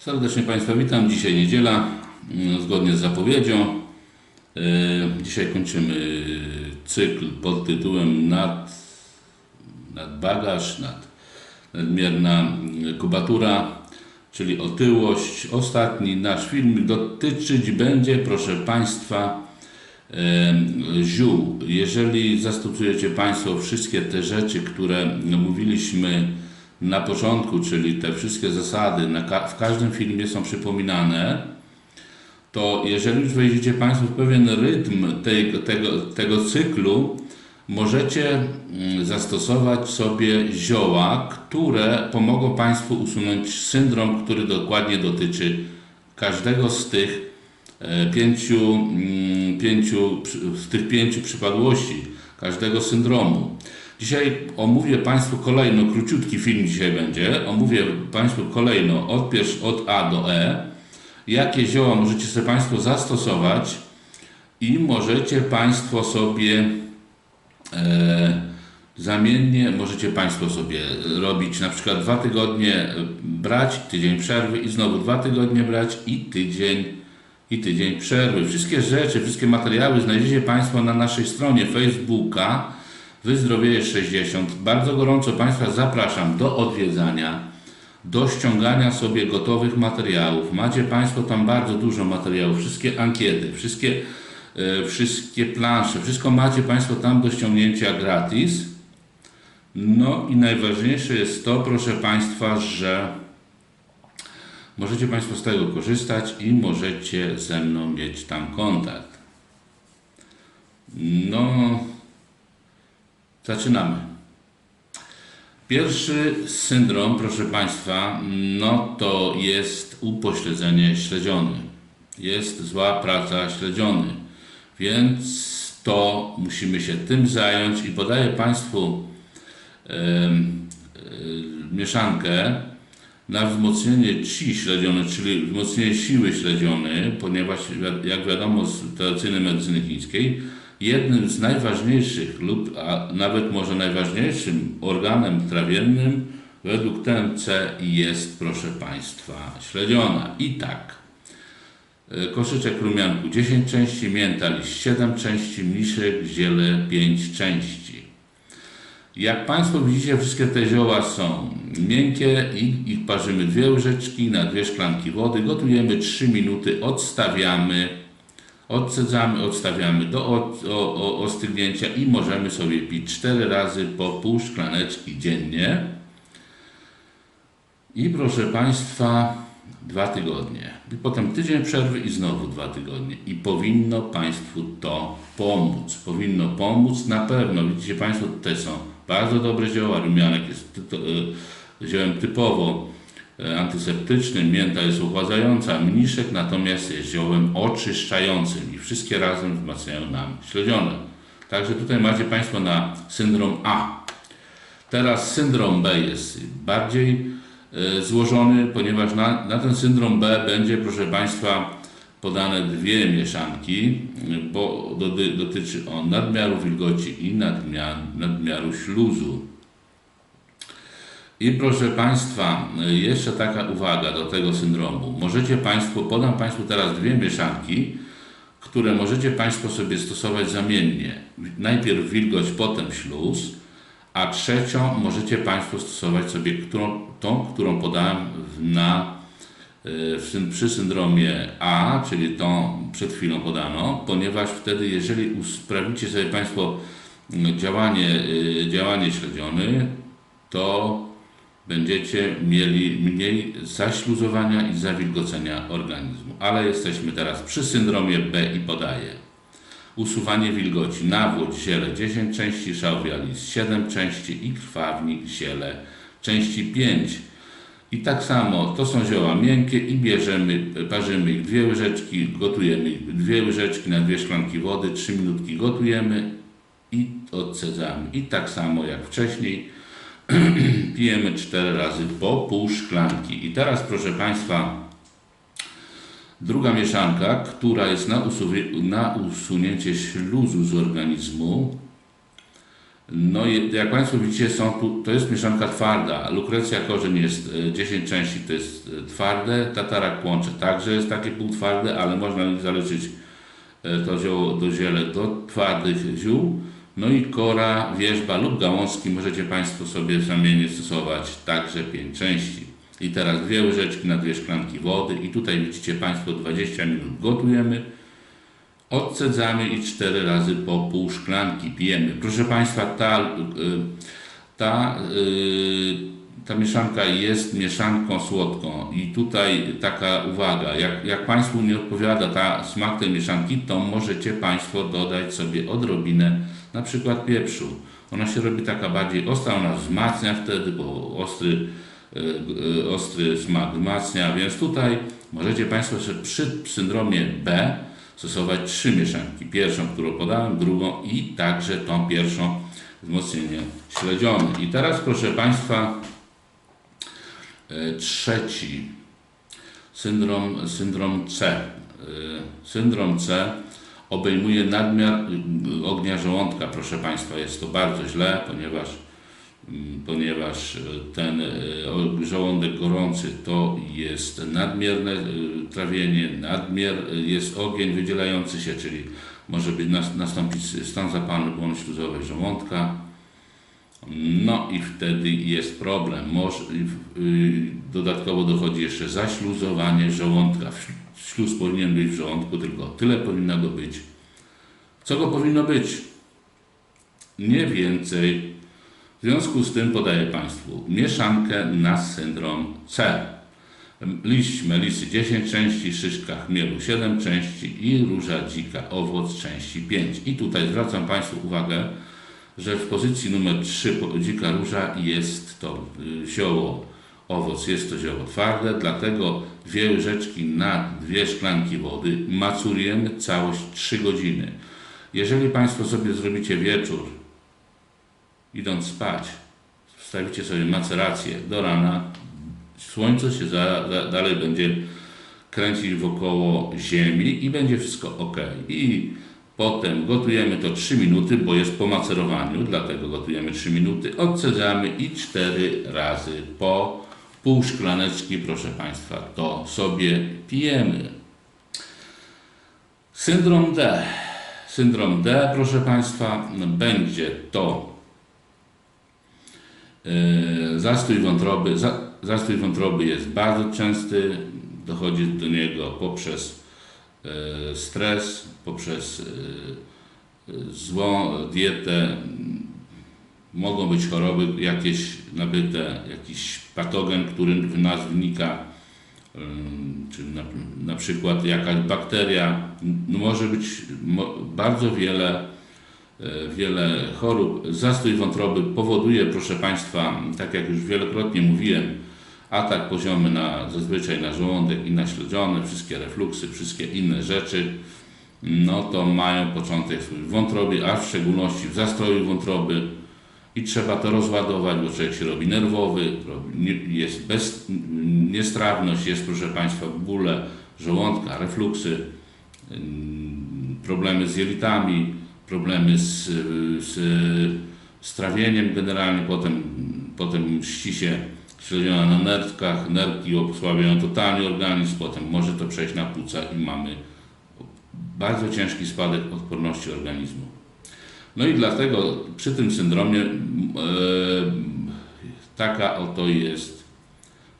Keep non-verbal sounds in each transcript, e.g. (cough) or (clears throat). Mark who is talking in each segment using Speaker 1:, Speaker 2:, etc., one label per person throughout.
Speaker 1: Serdecznie Państwa witam. Dzisiaj niedziela, mm, zgodnie z zapowiedzią. E, Dzisiaj kończymy cykl pod tytułem nad, nad bagaż, nad, nadmierna mm, kubatura, czyli otyłość. Ostatni nasz film dotyczyć będzie, proszę Państwa, em, ziół. Jeżeli zastosujecie Państwo wszystkie te rzeczy, które mówiliśmy na początku, czyli te wszystkie zasady ka- w każdym filmie są przypominane, to jeżeli już wejdziecie Państwo w pewien rytm tej, tego, tego cyklu, możecie mm, zastosować sobie zioła, które pomogą Państwu usunąć syndrom, który dokładnie dotyczy każdego z tych e, pięciu, mm, pięciu, z tych pięciu przypadłości, każdego syndromu. Dzisiaj omówię Państwu kolejno, króciutki film dzisiaj będzie, omówię Państwu kolejno od, od A do E, jakie zioła możecie sobie Państwo zastosować i możecie Państwo sobie e, zamiennie, możecie Państwo sobie robić na przykład dwa tygodnie e, brać, tydzień przerwy i znowu dwa tygodnie brać i tydzień i tydzień przerwy. Wszystkie rzeczy, wszystkie materiały znajdziecie Państwo na naszej stronie Facebooka Wyzdrowieje 60. Bardzo gorąco Państwa zapraszam do odwiedzania, do ściągania sobie gotowych materiałów. Macie Państwo tam bardzo dużo materiałów, wszystkie ankiety, wszystkie, e, wszystkie plansze, wszystko macie Państwo tam do ściągnięcia gratis. No i najważniejsze jest to, proszę Państwa, że możecie Państwo z tego korzystać i możecie ze mną mieć tam kontakt. No, zaczynamy. Pierwszy syndrom, proszę Państwa, no to jest upośledzenie śledziony. Jest zła praca śledziony, więc to musimy się tym zająć i podaję Państwu em, e, mieszankę na wzmocnienie ci śledziony, czyli wzmocnienie siły śledziony, ponieważ jak wiadomo z tradycyjnej medycyny chińskiej, jednym z najważniejszych lub a nawet może najważniejszym organem trawiennym według TMC jest, proszę Państwa, śledziona. I tak, e, koszyczek rumianku 10 części, mięta liść 7 części, mniszek, ziele 5 części. Jak Państwo widzicie, wszystkie te zioła są miękkie i ich parzymy dwie łyżeczki na dwie szklanki wody. Gotujemy 3 minuty, odstawiamy, odcedzamy, odstawiamy do ostygnięcia i możemy sobie pić 4 razy po pół szklaneczki dziennie. I proszę Państwa, dwa tygodnie. I potem tydzień przerwy i znowu dwa tygodnie. I powinno Państwu to pomóc. Powinno pomóc na pewno. Widzicie Państwo, tutaj są bardzo dobre zioła. Rumianek jest y, ziołem typowo antyseptycznym, mięta jest ochładzająca, mniszek natomiast jest ziołem oczyszczającym i wszystkie razem wzmacniają nam śledzione. Także tutaj macie Państwo na syndrom A. Teraz syndrom B jest bardziej e, złożony, ponieważ na, na ten syndrom B będzie, proszę Państwa, podane dwie mieszanki, y, bo doty, dotyczy on nadmiaru wilgoci i nadmiar, nadmiaru śluzu. I proszę Państwa, jeszcze taka uwaga do tego syndromu. Możecie Państwo, podam Państwu teraz dwie mieszanki, które możecie Państwo sobie stosować zamiennie. Najpierw wilgoć, potem śluz, a trzecią możecie Państwo stosować sobie którą, tą, którą podałem na, y, w, przy syndromie A, czyli tą przed chwilą podano, ponieważ wtedy, jeżeli usprawicie sobie Państwo mm, działanie, y, działanie śledziony, to będziecie mieli mniej zaśluzowania i zawilgocenia organizmu. Ale jesteśmy teraz przy syndromie B i podaję. Usuwanie wilgoci, nawłoć, ziele 10 części, szałwia list 7 części i krwawnik, ziele części 5. I tak samo, to są zioła miękkie i bierzemy, parzymy ich dwie łyżeczki, gotujemy dwie łyżeczki na dwie szklanki wody, 3 minutki gotujemy i odcedzamy. I tak samo jak wcześniej, (clears throat) pijemy 4 razy po pół szklanki. I teraz, proszę Państwa, druga mieszanka, która jest na, na usunięcie śluzu z organizmu. No i jak Państwo widzicie, są tu, to jest mieszanka twarda. Lukrecja korzeń jest e, 10 części, to jest e, twarde. Tatarak płącze także jest takie półtwarde, ale można zaleczyć e, to zioło do ziele do twardych ziół. No i kora, wierzba lub gałązki możecie Państwo sobie w zamienie stosować także 5 części. I teraz dwie łyżeczki na dwie szklanki wody i tutaj widzicie Państwo 20 minut gotujemy. Odcedzamy i cztery razy po pół szklanki pijemy. Proszę Państwa, ta, y, ta, y, ta mieszanka jest mieszanką słodką i tutaj taka uwaga, jak, jak Państwu nie odpowiada ta smak tej mieszanki, to możecie Państwo dodać sobie odrobinę na przykład pieprzu. Ona się robi taka bardziej ostra, ona wzmacnia wtedy, bo ostry, y, y, ostry smak wzmacnia, więc tutaj możecie Państwo przy syndromie B stosować trzy mieszanki. Pierwszą, którą podałem, drugą i także tą pierwszą wzmocnienie śledzione. I teraz proszę Państwa e, trzeci syndrom, syndrom C. E, Syndrom C obejmuje nadmiar y, ognia żołądka, proszę Państwa. Jest to bardzo źle, ponieważ mm, ponieważ e, ten e, żołądek gorący to jest nadmierne e, trawienie, nadmiar jest ogień wydzielający się, czyli może być nas, nastąpić stan zapalny błony śluzowej żołądka. No i wtedy jest problem. Może, y, dodatkowo dochodzi jeszcze zaśluzowanie żołądka. Śluz powinien być w żołądku, tylko tyle powinno go być. Co go powinno być? Nie więcej w związku z tym podaję Państwu mieszankę na syndrom C. Liść melisy 10 części, szyszka chmielu 7 części i róża dzika owoc części 5. I tutaj zwracam Państwu uwagę, że w pozycji numer 3 po- dzika róża jest to y, zioło owoc, jest to zioło twarde, dlatego dwie łyżeczki na dwie szklanki wody macurujemy całość 3 godziny. Jeżeli Państwo sobie zrobicie wieczór idąc spać, wstawicie sobie macerację do rana, słońce się za, za, dalej będzie kręcić wokoło Ziemi i będzie wszystko ok. I potem gotujemy to 3 minuty, bo jest po macerowaniu, dlatego gotujemy 3 minuty, odcedzamy i 4 razy po pół szklaneczki, proszę Państwa, to sobie pijemy. Syndrom D. Syndrom D, proszę Państwa, będzie to E, Zastój wątroby, za, zastój wątroby jest bardzo częsty, dochodzi do niego poprzez stres, poprzez e, e, złą dietę. Mogą być choroby jakieś nabyte, jakiś patogen, który w nas wnika, czy na, na przykład jakaś bakteria. No może być bardzo wiele e, wiele chorób. Zastój wątroby powoduje, proszę Państwa, tak jak już wielokrotnie mówiłem, atak poziomy na, zazwyczaj na żołądek i na śledziony, wszystkie refluksy, wszystkie inne rzeczy, no to mają początek w wątrobie, a w szczególności w zastroju wątroby. I trzeba to rozładować, bo człowiek się robi nerwowy, jest bez, niestrawność, jest proszę Państwa bóle żołądka, refluksy, ym, problemy z jelitami, problemy z, z, z trawieniem generalnie, potem, potem mści się śledziona na nerkach, nerki osłabiają totalnie organizm, potem może to przejść na płuca i mamy bardzo ciężki spadek odporności organizmu. No i dlatego przy tym syndromie e, taka oto jest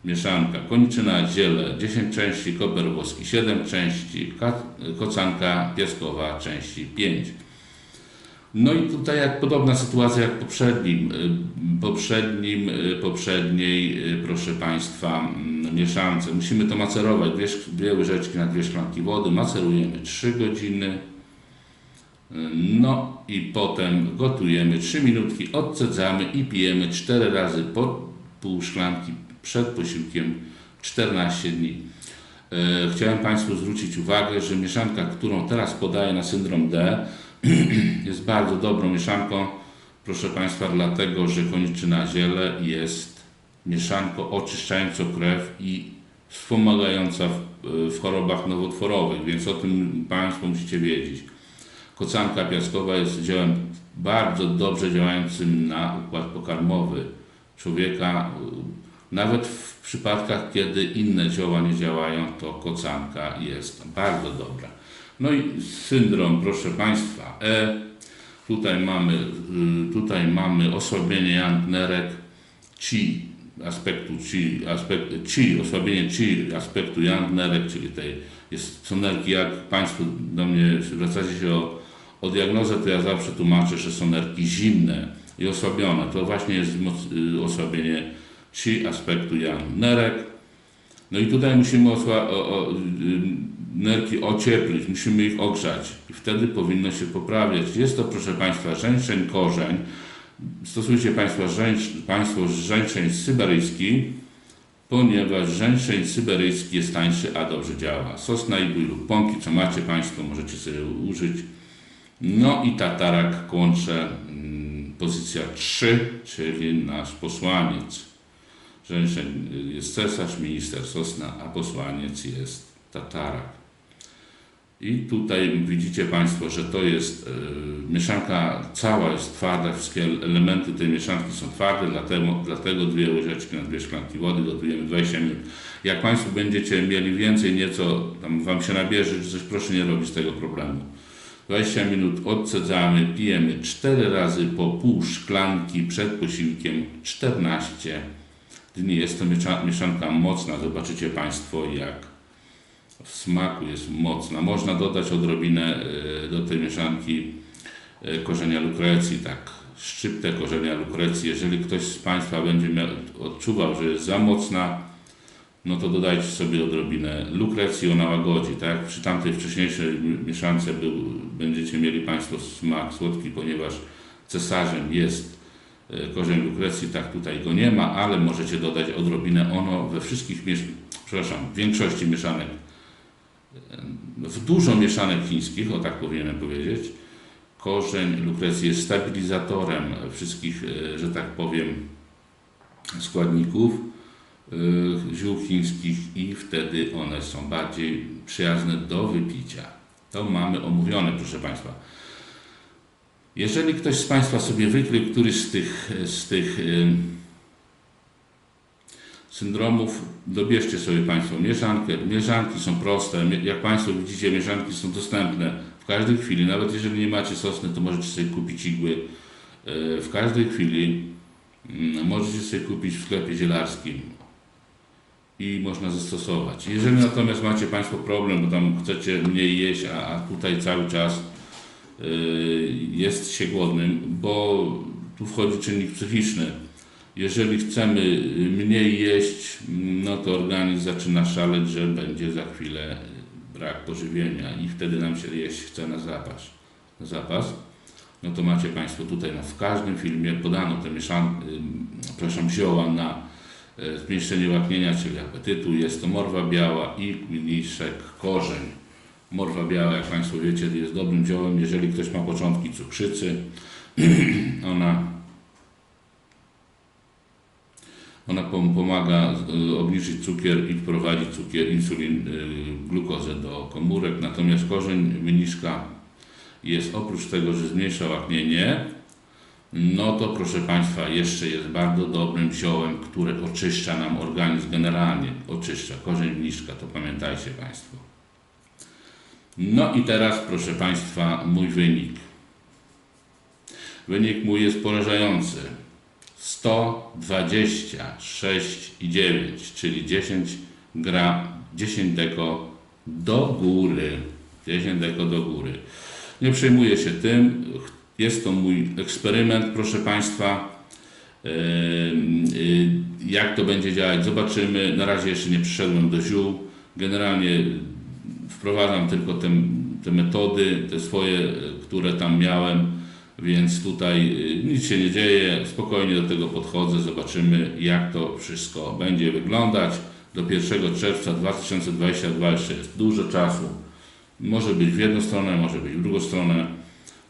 Speaker 1: mieszanka. Koniczyna, ziele 10 części, koper włoski 7 części, ka- kocanka piaskowa części 5. No i tutaj jak podobna sytuacja jak poprzednim, y, poprzednim, y, poprzedniej, y, proszę Państwa, mm, mieszance. Musimy to macerować, dwie, dwie łyżeczki na dwie szklanki wody, macerujemy 3 godziny. No i potem gotujemy 3 minutki, odcedzamy i pijemy 4 razy po pół szklanki przed posiłkiem 14 dni. E, Chciałem Państwu zwrócić uwagę, że mieszanka, którą teraz podaję na syndrom D, (clears throat) jest bardzo dobrą mieszanką, proszę Państwa, dlatego że koniczyna ziele jest mieszanką oczyszczającą krew i wspomagająca w, w chorobach nowotworowych, więc o tym Państwo musicie wiedzieć. Kocanka piaskowa jest dziełem bardzo dobrze działającym na układ pokarmowy człowieka. Nawet w przypadkach, kiedy inne zioła nie działają, to kocanka jest bardzo dobra. No i syndrom, proszę Państwa, E. Tutaj mamy, y, tutaj mamy osłabienie jantnerek, ci aspektu ci, aspekt, ci, osłabienie ci aspektu jantnerek, czyli tej jest nerki, jak Państwo do mnie zwracacie się o, o diagnozę, to ja zawsze tłumaczę, że są nerki zimne i osłabione. To właśnie jest y, osłabienie ci aspektu jantnerek. No i tutaj musimy osła, o, o, y, nerki ocieplić, musimy ich ogrzać i wtedy powinno się poprawiać. Jest to, proszę Państwa, żeńczeń korzeń. Stosujcie Państwo, żeńcz, państwo żeńczeń syberyjski, ponieważ żeńczeń syberyjski jest tańszy, a dobrze działa. Sosna i bój lub pąki, co macie Państwo, możecie sobie użyć. No i tatarak kłącze, mm, pozycja 3, czyli nasz posłaniec. Żeńczeń jest cesarz, minister Sosna, a posłaniec jest tatarak. I tutaj widzicie Państwo, że to jest e, mieszanka cała jest twarda, wszystkie elementy tej mieszanki są twarde, dlatego, dlatego dwie łyżeczki na dwie szklanki wody gotujemy 20 minut. Jak Państwo będziecie mieli więcej, nieco tam Wam się nabierze, czy coś, proszę nie robić z tego problemu. 20 minut odcedzamy, pijemy 4 razy po pół szklanki przed posiłkiem 14 dni. Jest to miesza- mieszanka mocna, zobaczycie Państwo jak w smaku jest mocna. Można dodać odrobinę e, do tej mieszanki e, korzenia lukrecji, tak, szczyptę korzenia lukrecji. Jeżeli ktoś z Państwa będzie miał, odczuwał, że jest za mocna, no to dodajcie sobie odrobinę lukrecji, ona łagodzi, tak? Przy tamtej wcześniejszej mi- mieszance był, będziecie mieli Państwo smak słodki, ponieważ cesarzem jest e, korzeń lukrecji, tak tutaj go nie ma, ale możecie dodać odrobinę. Ono we wszystkich, przepraszam, w większości mieszanek w dużo mieszanek chińskich, o tak powinienem powiedzieć, korzeń lukrecji jest stabilizatorem wszystkich, e, że tak powiem, składników e, ziół chińskich i wtedy one są bardziej przyjazne do wypicia. To mamy omówione, proszę Państwa. Jeżeli ktoś z Państwa sobie wykrył któryś z tych, z tych syndromów, dobierzcie sobie Państwo mieszankę. Mieszanki są proste. Jak Państwo widzicie, mieszanki są dostępne w każdej chwili. Nawet jeżeli nie macie sosny, to możecie sobie kupić igły. E, W każdej chwili mm, możecie sobie kupić w sklepie zielarskim i można zastosować. Jeżeli natomiast macie Państwo problem, bo tam chcecie mniej jeść, a, a tutaj cały czas e, jest się głodnym, bo tu wchodzi czynnik psychiczny. Jeżeli chcemy y, mniej jeść, no to organizm zaczyna szaleć, że będzie za chwilę y, brak pożywienia i wtedy nam się jeść chce na zapas. Na zapas. No to macie Państwo tutaj no, w każdym filmie podano te mieszan, y, przepraszam, zioła na zmniejszenie łaknienia, czyli apetytu. Jest to morwa biała i mniszek korzeń. Morwa biała, jak Państwo wiecie, jest dobrym ziołem, jeżeli ktoś ma początki cukrzycy. (clears throat) Ona Ona pom- pomaga y, obniżyć cukier i wprowadzić cukier, insulin, y, glukozę do komórek. Natomiast korzeń mniszka jest oprócz tego, że zmniejsza łaknienie, no to proszę Państwa, jeszcze jest bardzo dobrym ziołem, które oczyszcza nam organizm generalnie. Oczyszcza. Korzeń mniszka, to pamiętajcie Państwo. No i teraz, proszę Państwa, mój wynik. Wynik mój jest porażający. 126,9, czyli 10 gram, 10 deko do góry. 10 deko do góry. Nie przejmuję się tym. Jest to mój eksperyment, proszę Państwa. Ym, y, Jak to będzie działać, zobaczymy. Na razie jeszcze nie przyszedłem do ziół. Generalnie wprowadzam tylko te, te metody, te swoje, które tam miałem. Więc tutaj y, nic się nie dzieje, spokojnie do tego podchodzę, zobaczymy jak to wszystko będzie wyglądać. Do 1 czerwca 2022 jeszcze jest dużo czasu. Może być w jedną stronę, może być w drugą stronę.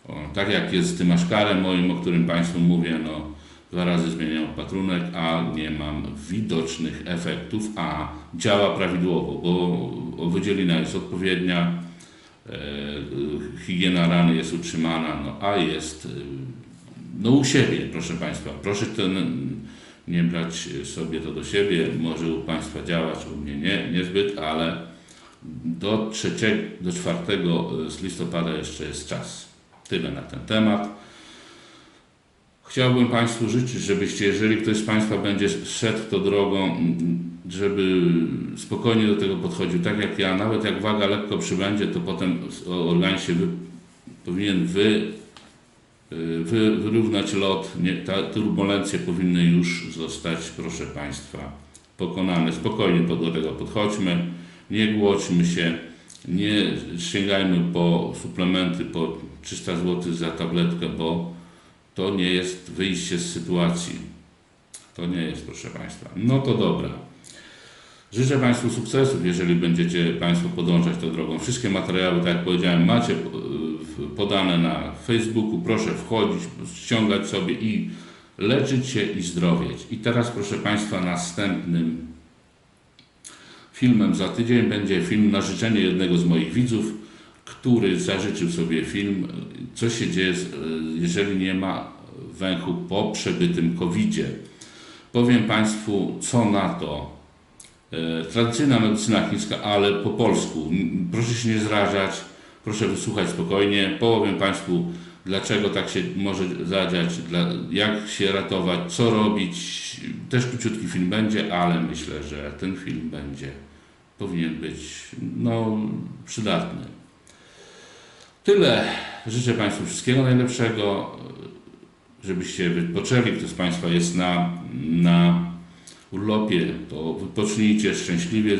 Speaker 1: O, tak jak jest z tym aszkarem moim, o którym Państwu mówię, no dwa razy zmieniam opatrunek, a nie mam widocznych efektów, a działa prawidłowo, bo wydzielina jest odpowiednia, higiena rany jest utrzymana, no a jest e, no u siebie, proszę Państwa. Proszę ten, nie brać sobie to do siebie, może u Państwa działać, u mnie nie, niezbyt, ale do 3, do 4 z listopada jeszcze jest czas. Tyle na ten temat. Chciałbym Państwu życzyć, żebyście, jeżeli ktoś z Państwa będzie szedł tą drogą, żeby spokojnie do tego podchodził, tak jak ja, nawet jak waga lekko przybędzie, to potem organizm się wy, powinien wy, y, wy, wyrównać lot, nie, ta turbulencje powinny już zostać, proszę Państwa, pokonane. Spokojnie do tego podchodźmy, nie głodźmy się, nie sięgajmy po suplementy po 300 zł za tabletkę, bo to nie jest wyjście z sytuacji. To nie jest, proszę Państwa. No to dobra. Życzę Państwu sukcesów, jeżeli będziecie Państwo podążać tą drogą. Wszystkie materiały, tak jak powiedziałem, macie e, podane na Facebooku. Proszę wchodzić, ściągać sobie i leczyć się i zdrowieć. I teraz, proszę Państwa, następnym filmem za tydzień będzie film na życzenie jednego z moich widzów, który zażyczył sobie film, co się dzieje, jeżeli nie ma węchu po przebytym COVID-zie. Powiem Państwu, co na to. E, Tradycyjna medycyna chińska, ale po polsku. Proszę się nie zrażać, proszę wysłuchać spokojnie. Powiem Państwu, dlaczego tak się może zadziać, jak się ratować, co robić. Też króciutki film będzie, ale myślę, że ten film będzie, powinien być no, przydatny. Tyle. Życzę Państwu wszystkiego najlepszego, żebyście wypoczęli. Kto z Państwa jest na, na urlopie, to wypocznijcie szczęśliwie,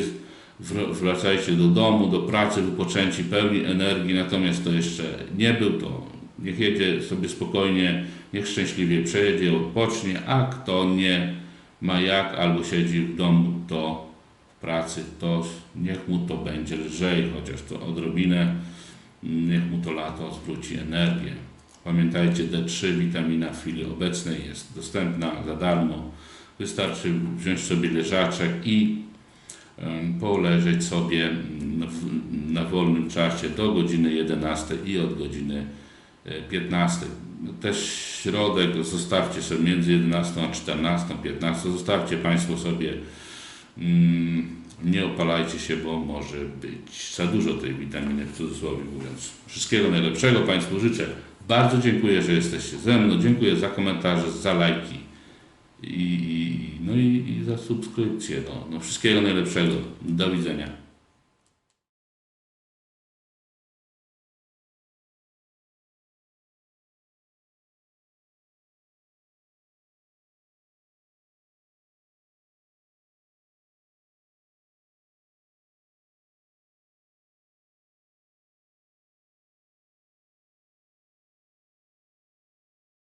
Speaker 1: wr- wracajcie do domu, do pracy, wypoczęci, pełni energii. Natomiast to jeszcze nie był, to niech jedzie sobie spokojnie, niech szczęśliwie przejedzie, odpocznie, a kto nie ma jak albo siedzi w domu, to w pracy, to niech mu to będzie lżej, chociaż to odrobinę niech mu to lato zwróci energię. Pamiętajcie, D3, witamina w chwili obecnej jest dostępna za darmo. Wystarczy wziąć sobie leżaczek i poleżeć sobie na wolnym czasie do godziny 11 i od godziny e, 15. Też środek zostawcie sobie między 11 a 14, 15. Zostawcie Państwo sobie mm, nie opalajcie się, bo może być za dużo tej witaminy, w cudzysłowie mówiąc. Wszystkiego najlepszego Państwu życzę. Bardzo dziękuję, że jesteście ze mną. Dziękuję za komentarze, za lajki i, no i, i za subskrypcję. No, no wszystkiego najlepszego. Do widzenia.